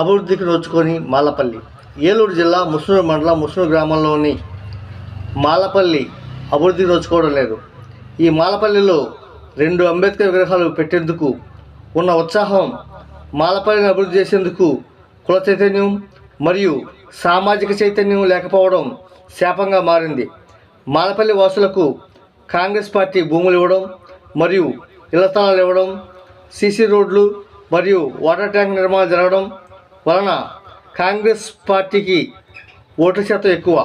అభివృద్ధికి నోచుకొని మాలపల్లి. ఏలూరు జిల్లా ముస్నూరు మండలం ముస్నూరు గ్రామంలోని మాలపల్లి అభివృద్ధికి నోచుకోవడం లేదు. ఈ మాలపల్లిలో రెండు అంబేద్కర్ విగ్రహాలు పెట్టేందుకు ఉన్న ఉత్సాహం మాలపల్లిని అభివృద్ధి చేసేందుకు కుల చైతన్యం మరియు సామాజిక చైతన్యం లేకపోవడం శాపంగా మారింది. మాలపల్లి వాసులకు కాంగ్రెస్ పార్టీ భూములు ఇవ్వడం మరియు ఇళ్ళ స్థలాలు ఇవ్వడం సీసీ రోడ్లు మరియు వాటర్ ట్యాంక్ నిర్మాణం జరగడం వలన కాంగ్రెస్ పార్టీకి ఓట్ల శాతం ఎక్కువ.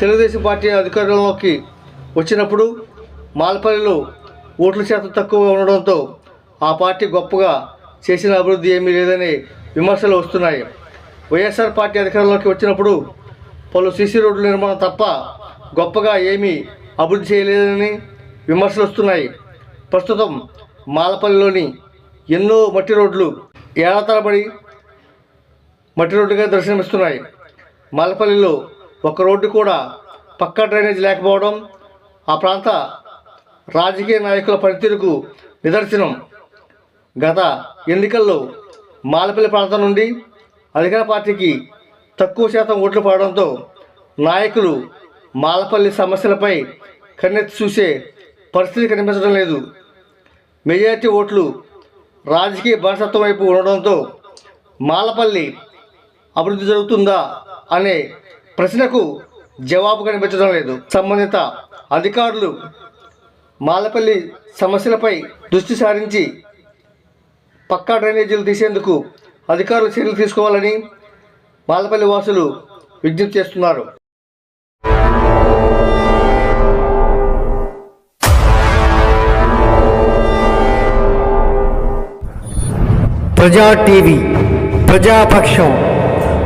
తెలుగుదేశం పార్టీ అధికారంలోకి వచ్చినప్పుడు మాలపల్లిలో ఓట్ల శాతం తక్కువ ఉండడంతో ఆ పార్టీ గొప్పగా చేసిన అభివృద్ధి ఏమీ లేదని విమర్శలు వస్తున్నాయి. వైఎస్ఆర్ పార్టీ అధికారంలోకి వచ్చినప్పుడు పలు సీసీ రోడ్ల నిర్మాణం తప్ప గొప్పగా ఏమీ అభివృద్ధి చేయలేదని విమర్శలు వస్తున్నాయి. ప్రస్తుతం మాలపల్లిలోని ఎన్నో మట్టి రోడ్లు ఏళ్ళ తరబడి మట్టి రోడ్డుగా దర్శనమిస్తున్నాయి. మాలపల్లిలో ఒక రోడ్డు కూడా పక్కా డ్రైనేజ్ లేకపోవడం ఆ ప్రాంత రాజకీయ నాయకుల పనితీరుకు నిదర్శనం. గత ఎన్నికల్లో మాలపల్లి ప్రాంతం నుండి అధికార పార్టీకి తక్కువ శాతం ఓట్లు పడడంతో నాయకులు మాలపల్లి సమస్యలపై కన్నెత్తి చూసే పరిస్థితి కనిపించడం లేదు. మెజారిటీ ఓట్లు రాజకీయ బానిసత్వం వైపు ఉండడంతో మాలపల్లి అభివృద్ధి జరుగుతుందా అనే ప్రశ్నకు జవాబు కనిపించడం లేదు. సంబంధిత అధికారులు మాలపల్లి సమస్యలపై దృష్టి సారించి పక్కా డ్రైనేజీలు తీసేందుకు అధికారులు చర్యలు తీసుకోవాలని మాలపల్లి వాసులు విజ్ఞప్తి చేస్తున్నారు. ప్రజా టీవీ ప్రజాపక్షం.